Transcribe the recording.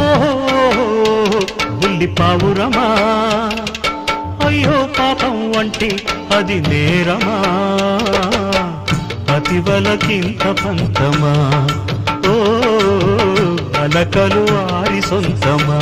ఓహో బుల్లి పావురమా అయ్యో పాపం వంటి అది నేరమా పతివలకింత పంతమా ఓ అలకలు వారి సొంతమా